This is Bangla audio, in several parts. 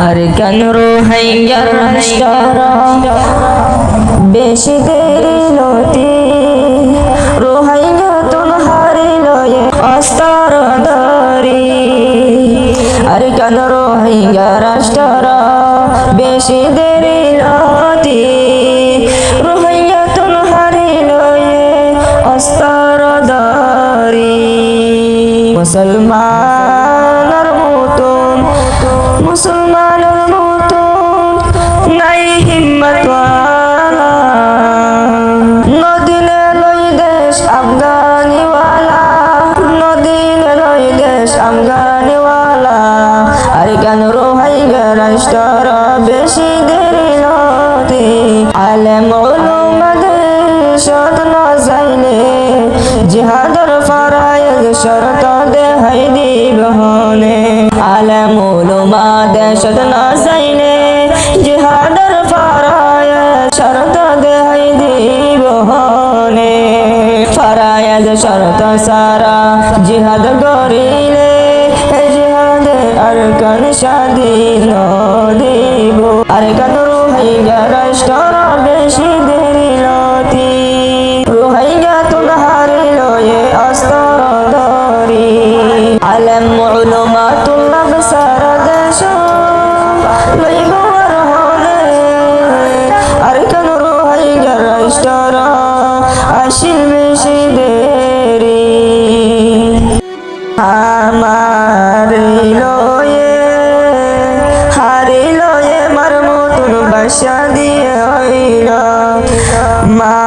আর কেন রোহাইয়ার রাষ্ট্র বেশি দেরি নতি রোহাইয়া তুল হারিল অস্তর দরি আর কেন রোহাইয়া রাষ্ট্র বেশি দেরি নতি রোহাইয়া তুল হারিল অস্তর মুসলমানের মতন নাই হিম্মত নদিনে লই দেশ আফগানিওয়ালা। নদিনে লই দেশ আফগানিওয়ালা। আর কেন রোহাই রাষ্ট্র বেশি দেরি নদী। আলেম সদ ন যাইলে, জিহাদর ফরায়েজ শরত দেহাই দিবহনে। আলেম উলুমাদের সদ ন যাইলে ফরায়েজ শরত সারা জিহাদ গরিলে জিহাদে আর কান স্বাধীন দিব আর কান রোহাইগা রাষ্ট্র বেশি দেরি লতি রোহাইগা তুল হারিল এ অস্তর দরি আলম উলমা তুল্লাব সারা আমার লয়ে হারিল এ মার মতন বাসা দিয়ে হইল। মা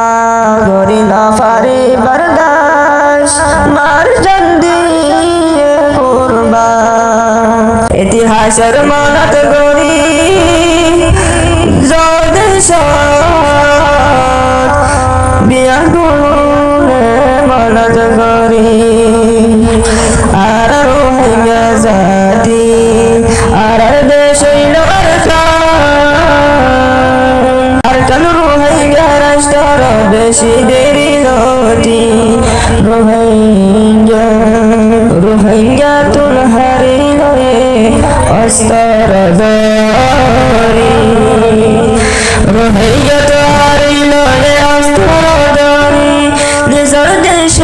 গরিল ফারি বরদাস, মার জান দিয়ে ইতিহাসের মনত গরি জদেশ বিয়া গুণে মনত গরি কেন রোহিঙ্গা রাষ্ট্র বেশি দেরি লতি রোহিঙ্গা রোহিঙ্গা তুল নয়ে অস্তর দরি রোহিঙ্গা তো হারিল অস্তর দরি নিজর দেশ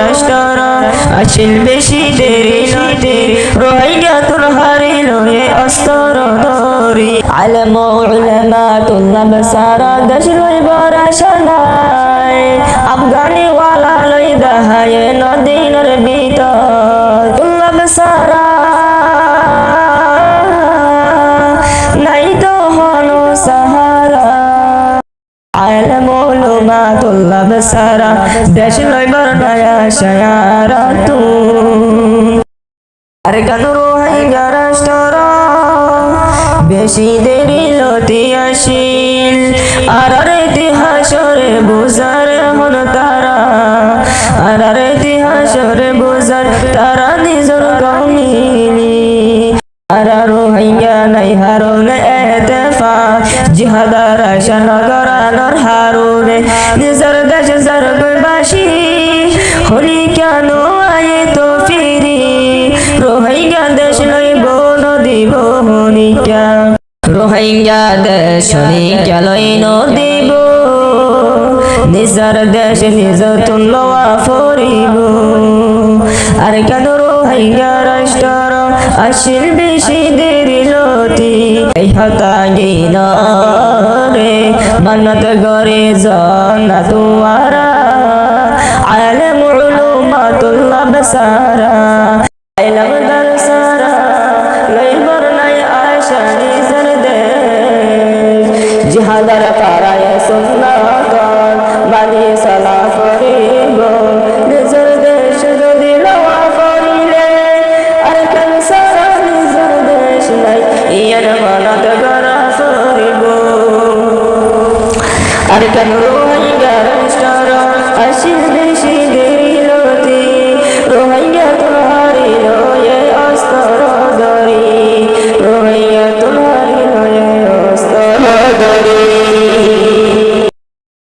রোহিঙ্গা রাষ্ট্র আসিল বেশি দেরি নদী রোহিঙ্গা তোর হারিল এ অস্তর ধরি। আলম উলামা তুল্লাব সারা দেশ লইব রাশনাই আফগানি ওয়ালা লই দাহায় নদীনের ভিতর। তুল্লাব সারা সারা দেশ নয়া শায়ারা তু আর কেন রোহিঙ্গা রাষ্ট্র বেশি দেরি লতি আসিল। আর ইতিহাসরে বুঝার হন তারা, আর ইতিহাসরে বুঝার তারা নিজর কমিলি আর রোহিঙ্গা নাই হারুন এতেফা, জিহাদার আশান করানোর হারুনে, নিজর রোহিঙ্গা দেশ হনিকা লই নদীব নিজর দেশ নিজ তুল্লওয়া ফরিব। আর কেন রোহিঙ্গা রাষ্ট্র আসিল বেশি দেরি লতি? হতা গিন রে মানত গরে জনা তুয়ারা আলম উলুমাতুল্লাহ বসারা কেন